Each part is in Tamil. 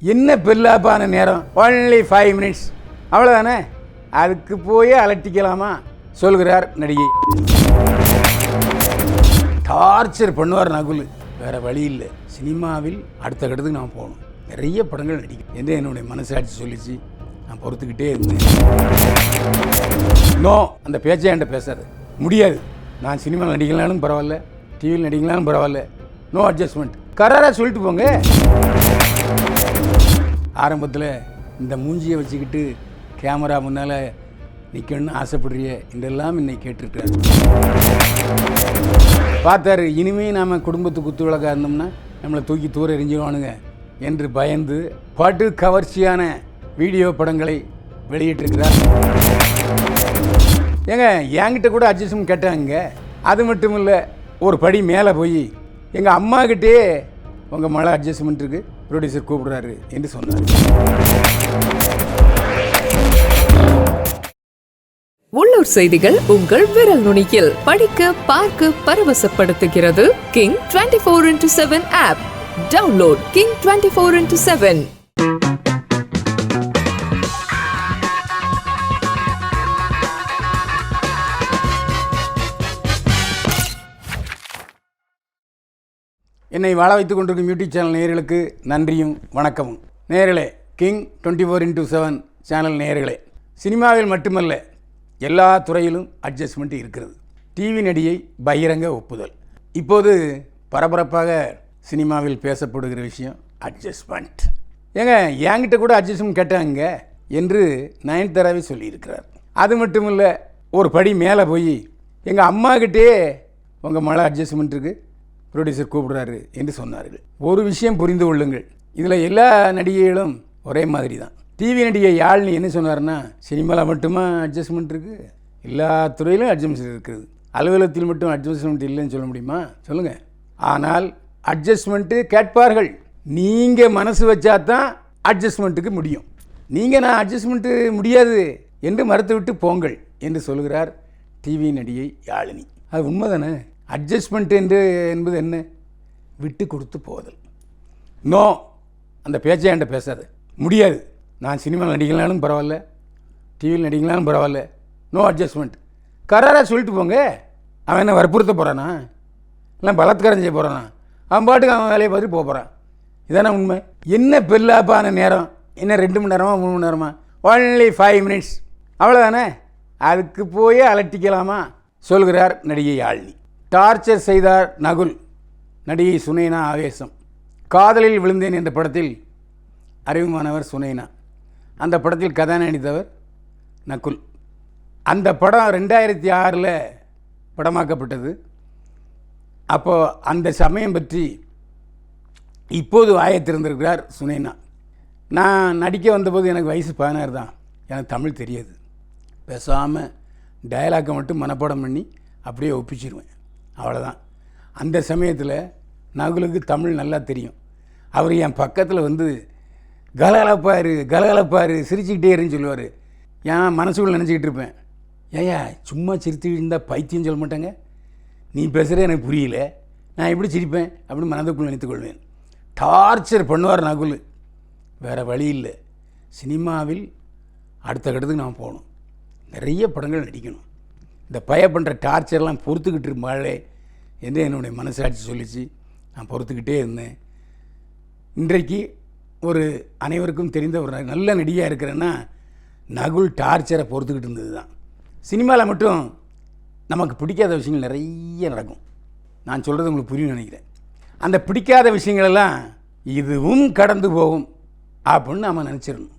என்ன பெல்லாப்பான நேரம்? ஒன்லி ஃபைவ் மினிட்ஸ் அவ்வளோதானே அதுக்கு போய் அலட்டிக்கலாமா? சொல்கிறார் நடிகை. டார்ச்சர் பண்ணுவார் நகுல். வேற வழி இல்லை. சினிமாவில் அடுத்த கட்டத்துக்கு நான் போகணும். நிறைய படங்கள் நடிக்கும் என்று என்னுடைய மனசாட்சி சொல்லிச்சு? நான் பொறுத்துக்கிட்டே இருந்தேன். நோ அந்த பேச்சை என்கிட்ட பேசாது. முடியாது. நான் சினிமாவில் நடிக்கலாலும் பரவாயில்ல. டிவியில் நடிக்கலாலும் பரவாயில்ல. நோ அட்ஜஸ்ட்மெண்ட் கராராக சொல்லிட்டு போங்க. ஆரம்பத்தில் இந்த மூஞ்சியை வச்சுக்கிட்டு கேமரா முன்னால் நிற்கணும்னு ஆசைப்படுறிய இதெல்லாம் இன்னைக்கு கேட்டுருக்காரு பார்த்தாரு இனிமே நாம் குடும்பத்துக்கு குத்து விளக்கா இருந்தோம்னா நம்மளை தூக்கி தூர எரிஞ்சிடுவானுங்க என்று பயந்து பட்டு கவர்ச்சியான வீடியோ படங்களை வெளியிட்டிருக்கிறார். ஏங்க என்கிட்ட கூட அட்ஜஸ்ட்மெண்ட் கேட்டாங்க. அது மட்டும் இல்லை ஒரு படி மேலே போய் எங்கள் அம்மாக்கிட்டே உங்கள் மழை அட்ஜஸ்ட்மெண்ட் இருக்குது ப்ரொடியூசர் கூப்பிடுறாரு என்று சொன்னார். உள்ளூர் செய்திகள் உங்கள் விரல் நுனியில். படிக்க பார்க்க பரவசப்படுத்துகிறது king twenty four into seven app download king twenty four into seven என்னை வாழ வைத்துக் கொண்டிருக்கும் யூடியூப் சேனல் நேர்களுக்கு நன்றியும் வணக்கமும். நேர்களே king twenty four into seven channel நேர்களே சினிமாவில் மட்டுமல்ல எல்லா துறையிலும் அட்ஜஸ்ட்மெண்ட் இருக்கிறது. டிவி நடிகை பகிரங்க ஒப்புதல். இப்போது பரபரப்பாக சினிமாவில் பேசப்படுகிற விஷயம் அட்ஜஸ்ட்மெண்ட் ஏங்க என்கிட்ட கூட அட்ஜஸ்ட்மெண்ட் கேட்டாங்க என்று நயன்தாராவே சொல்லியிருக்கிறார். அது மட்டும் இல்லை ஒரு படி மேலே போய் எங்கள் அம்மாக்கிட்டே உங்கள் மழை அட்ஜஸ்ட்மெண்ட் இருக்குது ப்ரொடியூசர் கூப்பிடுறாரு என்று சொன்னார்கள். ஒரு விஷயம் புரிந்து கொள்ளுங்கள். இதில் எல்லா நடிகைகளும் ஒரே மாதிரி தான் டிவி நடிகை யாழ்னி என்ன சொன்னார்னா சினிமாவில் மட்டுமா அட்ஜஸ்ட்மெண்ட் இருக்குது எல்லா துறையிலும் அட்ஜஸ்ட்மெண்ட் இருக்குது. அலுவலகத்தில் மட்டும் அட்ஜஸ்ட்மெண்ட் இல்லைன்னு சொல்ல முடியுமா? சொல்லுங்கள் ஆனால் அட்ஜஸ்ட்மெண்ட்டு கேட்பார்கள். நீங்கள் மனசு வச்சா தான் அட்ஜஸ்ட்மெண்ட்டுக்கு முடியும். நீங்கள் நான் அட்ஜஸ்ட்மெண்ட்டு முடியாது என்று மறுத்துவிட்டு போங்கள் என்று சொல்கிறார் டிவி நடிகை யாழினி. அது உண்மைதானே? அட்ஜஸ்ட்மெண்ட் என்று என்பது என்ன? விட்டு கொடுத்து போதல். நோ அந்த பேச்சை என்கிட்ட பேசாது. முடியாது. நான் சினிமாவில் நடிக்கலாலும் பரவாயில்ல. டிவியில் நடிக்கலாலும் பரவாயில்ல. நோ அட்ஜஸ்ட்மெண்ட் கராராக சொல்லிட்டு போங்க. அவன் என்ன வற்புறுத்த போகிறானா இல்லை பலாத்காரம் செய்ய போகிறானா அவன் பாட்டுக்கு அவன் வேலையை பார்த்துட்டு போக போகிறான் இதானே உண்மை? என்ன பெல்லாப்பான நேரம்? என்ன ரெண்டு மணி நேரமா மூணு மணி நேரமா? ஒன்லி ஃபைவ் மினிட்ஸ் அவ்வளோதானே அதுக்கு போய் அலட்டிக்கலாமா? சொல்கிறார் நடிகை யாழினி. டார்ச்சர் செய்தார் நகுல் நடிகை சுனைனா ஆவேசம். காதலில் விழுந்தேன் என்ற படத்தில் அறிமுகமானவர் சுனைனா. அந்த படத்தில் கதாநாயகித்தவர் நகுல். அந்த படம் ரெண்டாயிரத்தி ஆறில் படமாக்கப்பட்டது. அப்போது அந்த சமயம் பற்றி இப்போது வாயை திறந்திருக்கிறார் சுனைனா. நான் நடிக்க வந்தபோது எனக்கு வயசு பதினாறு தான். எனக்கு தமிழ் தெரியாது. பேசாமல் டயலாக்கை மட்டும் மனப்பாடம் பண்ணி அப்படியே ஒப்பிச்சிருவேன். அவ்வளோதான் அந்த சமயத்தில் நகுலுக்கு தமிழ் நல்லா தெரியும். அவர் என் பக்கத்தில் வந்து கலகலப்பாரு கலகலப்பாரு சிரிச்சுக்கிட்டே இருன்னு சொல்லுவார். ஏன் மனசுக்குள்ள நினச்சிக்கிட்டு இருப்பேன். ஏயா சும்மா சிரித்து இருந்தால் பைத்தியம் சொல்ல மாட்டாங்க. நீ பேசுகிற எனக்கு புரியல. நான் எப்படி சிரிப்பேன்? அப்படின்னு மனதுக்குள் நினைத்துக்கொள்வேன் டார்ச்சர் பண்ணுவார் நகுல். வேறு வழி இல்லை. சினிமாவில் அடுத்த கட்டத்துக்கு நான் போகணும். நிறைய படங்கள் நடிக்கணும். இந்த பய பண்ணுற டார்ச்சர்லாம் பொறுத்துக்கிட்டு இருப்பாளே என்று என்னுடைய மனசாட்சி சொல்லிச்சு. நான் பொறுத்துக்கிட்டே இருந்தேன். இன்றைக்கு ஒரு அனைவருக்கும் தெரிந்த ஒரு நல்ல நடிகையாக இருக்கிறேன்னா நகுல் டார்ச்சரை பொறுத்துக்கிட்டு இருந்தது தான் சினிமாவில் மட்டும் நமக்கு பிடிக்காத விஷயங்கள் நிறைய நடக்கும். நான் சொல்கிறது உங்களுக்கு புரியும் நினைக்கிறேன். அந்த பிடிக்காத விஷயங்களெல்லாம் இதுவும் கடந்து போகும் அப்படின்னு நம்ம நினச்சிடணும்.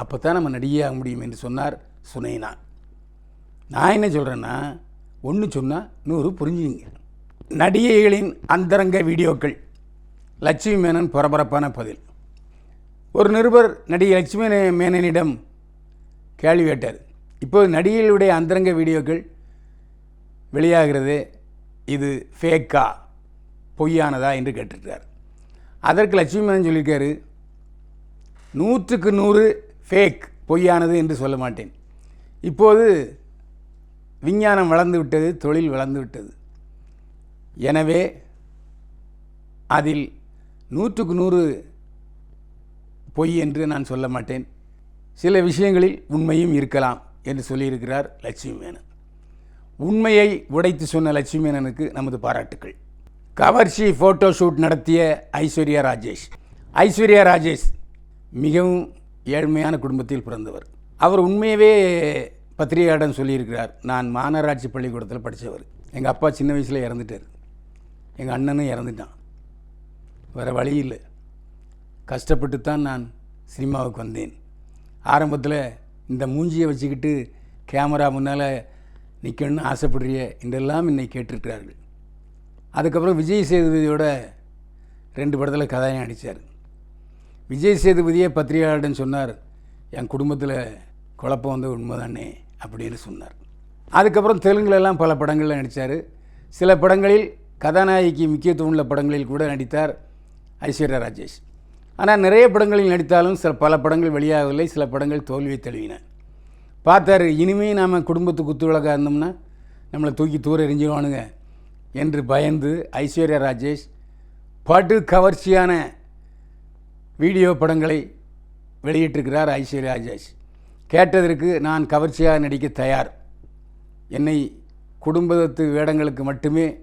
அப்போ தான் நம்ம நடிகையாக முடியும் என்று சொன்னார் சுனைனா நான் என்ன சொல்கிறேன்னா ஒன்று சொன்னால் நூறு புரிஞ்சுங்க நடிகைகளின் அந்தரங்க வீடியோக்கள் லட்சுமி மேனன் பரபரப்பான பதில். ஒரு நிருபர் நடிகை லட்சுமி மேனனிடம் கேள்வி கேட்டார். இப்போது நடிகைகளுடைய அந்தரங்க வீடியோக்கள் வெளியாகிறது இது ஃபேக்கா பொய்யானதா என்று கேட்டிருக்கார் அதற்கு லட்சுமி மேனன் சொல்லியிருக்காரு நூற்றுக்கு நூறு ஃபேக் பொய்யானது என்று சொல்ல மாட்டேன். இப்போது விஞ்ஞானம் வளர்ந்து விட்டது தொழில் வளர்ந்து விட்டது. எனவே அதில் நூற்றுக்கு நூறு பொய் என்று நான் சொல்ல மாட்டேன். சில விஷயங்களில் உண்மையும் இருக்கலாம் என்று சொல்லியிருக்கிறார் லட்சுமி மேனன் உண்மையை உடைத்து சொன்ன லட்சுமி மேனனுக்கு நமது பாராட்டுக்கள். கவர்ச்சி ஃபோட்டோ ஷூட் நடத்திய ஐஸ்வர்யா ராஜேஷ். ஐஸ்வர்யா ராஜேஷ் மிகவும் ஏழ்மையான குடும்பத்தில் பிறந்தவர். அவர் உண்மையவே பத்திரிகையாடன் சொல்லியிருக்கிறார். நான் மாநகராட்சி பள்ளிக்கூடத்தில் படித்தவர் எங்கள் அப்பா சின்ன வயசில் இறந்துட்டார். எங்கள் அண்ணனும் இறந்துட்டான். வேறு வழி இல்லை. கஷ்டப்பட்டு தான் நான் சினிமாவுக்கு வந்தேன். ஆரம்பத்தில் இந்த மூஞ்சியை வச்சுக்கிட்டு கேமரா முன்னால் நிற்கணும்னு ஆசைப்படுறிய என்றெல்லாம் என்னை கேட்டிருக்கிறார்கள். அதுக்கப்புறம் விஜய் சேதுபதியோட ரெண்டு படத்தில் கதாயம் அடித்தார் விஜய் சேதுபதியே பத்திரிகையாளர்கிட்ட சொன்னார் என் குடும்பத்தில் குழப்பம் வந்து உண்மைதானே? அப்படின்னு சொன்னார். அதுக்கப்புறம் தெலுங்குலலாம் பல படங்களில் நடித்தார் சில படங்களில் கதாநாயகிக்கு முக்கியத்துவம் உள்ள படங்களில் கூட நடித்தார் ஐஸ்வர்யா ராஜேஷ். ஆனால் நிறைய படங்களில் நடித்தாலும் சில பல படங்கள் வெளியாகவில்லை சில படங்கள் தோல்வியை தழுவின. பார்த்தாரு இனிமே நாம் குடும்பத்துக்கு குத்துவிளக்காக இருந்தோம்னா நம்மளை தூக்கி தூர எரிஞ்சிடுவானுங்க என்று பயந்து ஐஸ்வர்யா ராஜேஷ் படு கவர்ச்சியான வீடியோ படங்களை வெளியிட்டிருக்கிறார் ஐஸ்வர்யா ராஜேஷ். கேட்டதற்கு நான் கவர்ச்சியாக நடிக்க தயார். என்னை குடும்பத்து வேடங்களுக்கு மட்டுமே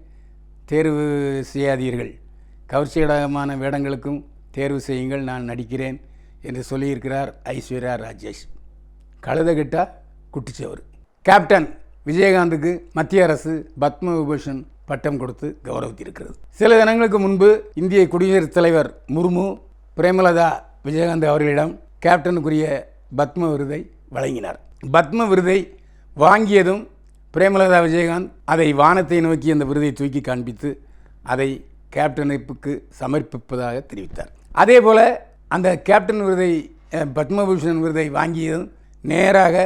தேர்வு செய்யாதீர்கள். கவர்ச்சிகரமான வேடங்களுக்கும் தேர்வு செய்யுங்கள் நான் நடிக்கிறேன் என்று சொல்லியிருக்கிறார் ஐஸ்வர்யா ராஜேஷ். கழுத கிட்டா குட்டிச்சவர் கேப்டன் விஜயகாந்துக்கு மத்திய அரசு பத்ம விபூஷன் பட்டம் கொடுத்து கௌரவித்திருக்கிறது. சில தினங்களுக்கு முன்பு இந்திய குடியரசுத் தலைவர் முர்மு பிரேமலதா விஜயகாந்த் அவர்களிடம் கேப்டனுக்குரிய பத்ம விருதை வழங்கினார். பத்ம விருதை வாங்கியதும் பிரேமலதா விஜயகாந்த் அதை வானத்தை நோக்கி அந்த விருதை தூக்கி காண்பித்து அதை கேப்டனுக்கு சமர்ப்பிப்பதாக தெரிவித்தார். அதே போல அந்த கேப்டன் விருதை பத்மபூஷன் விருதை வாங்கியதும் நேராக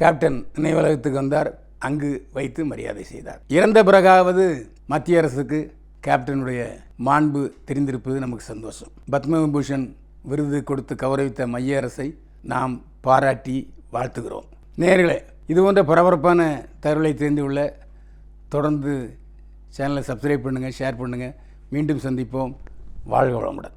கேப்டன் நினைவலகத்துக்கு வந்தார். அங்கு வைத்து மரியாதை செய்தார். இறந்த பிறகாவது மத்திய அரசுக்கு கேப்டனுடைய மாண்பு தெரிந்திருப்பது நமக்கு சந்தோஷம். பத்மவிபூஷன் விருது கொடுத்து கௌரவித்த மைய அரசை நாம் பாராட்டி வாழ்த்துகிறோம். நேர்களே இது போன்ற பரபரப்பான தகவலை தெரிந்து கொள்ள தொடர்ந்து சேனலை சப்ஸ்கிரைப் பண்ணுங்கள் ஷேர் பண்ணுங்கள் மீண்டும் சந்திப்போம். வாழ்க வளமுடன்.